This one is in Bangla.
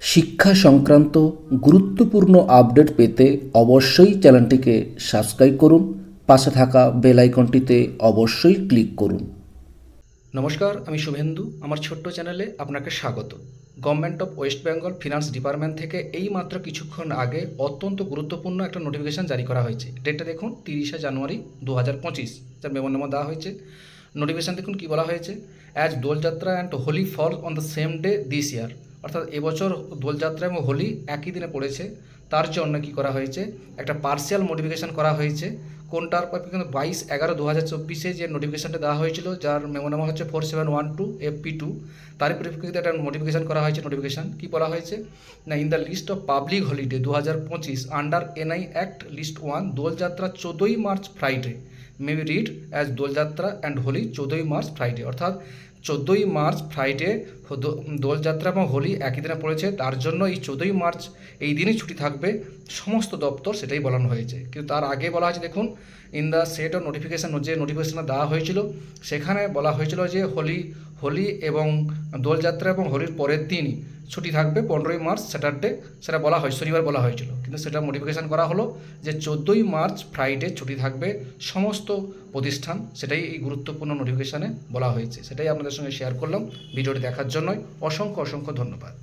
শিক্ষা সংক্রান্ত গুরুত্বপূর্ণ আপডেট পেতে অবশ্যই চ্যানেলটিকে সাবস্ক্রাইব করুন, পাশে থাকা বেল আইকনটিতে অবশ্যই ক্লিক করুন। নমস্কার, আমি শুভেন্দু। আমার ছোট্ট চ্যানেলে আপনাকে স্বাগত। Government of West Bengal finance department থেকে এই মাত্র কিছুক্ষণ আগে অত্যন্ত গুরুত্বপূর্ণ একটা নোটিফিকেশান জারি করা হয়েছে। ডেটটা দেখুন, তিরিশে জানুয়ারি দু হাজার পঁচিশ। যার মেমোনামা দেওয়া হয়েছে। নোটিফিকেশান দেখুন কী বলা হয়েছে। As Dolyatra and Holi fall on the same day this year অর্থাৎ এবছর দোলযাত্রা এবং হোলি একই দিনে পড়েছে। তার জন্য কি করা হয়েছে? একটা পার্সিয়াল মডিফিকেশান করা হয়েছে। কোনটার কিন্তু বাইশ এগারো দু হাজার চব্বিশে যে নোটিফিকেশানটা দেওয়া হয়েছিল, যার মেমোনামা হচ্ছে four seven one two F P two তার পরিপ্রেক্ষিতে একটা নোটিফিকেশান করা হয়েছে নোটিফিকেশান কী বলা হয়েছে? না in the list of public holiday দু হাজার পঁচিশ under NI act list one Dolyatra চোদ্দোই March Friday may be read as Dolyatra and Holi চোদ্দোই মার্চ ফ্রাইডে অর্থাৎ চোদ্দোই মার্চ ফ্রাইডে দোলযাত্রা এবং হোলি একই দিনে পড়েছে। তার জন্য এই চোদ্দোই মার্চ এই দিনই ছুটি থাকবে। সমস্ত দপ্তর সেটাই বলানো হয়েছে। কিন্তু তার আগে বলা হয়েছে, দেখুন in the set of notification যে নোটিফিকেশানটা দেওয়া হয়েছিল, সেখানে বলা হয়েছিল যে হোলি হোলি এবং দোলযাত্রা এবং হোলির পরের দিনই ছুটি থাকবে। পনেরোই মার্চ, স্যাটারডে, সেটা বলা হয়, শনিবার বলা হয়েছিল। কিন্তু সেটা মডিফিকেশান করা হলো যে চোদ্দোই মার্চ ফ্রাইডে ছুটি থাকবে। সমস্ত প্রতিষ্ঠান, সেটাই এই গুরুত্বপূর্ণ নোটিফিকেশানে বলা হয়েছে। সেটাই আপনাদের সঙ্গে শেয়ার করলাম। ভিডিওটি দেখার জন্যই অসংখ্য অসংখ্য ধন্যবাদ।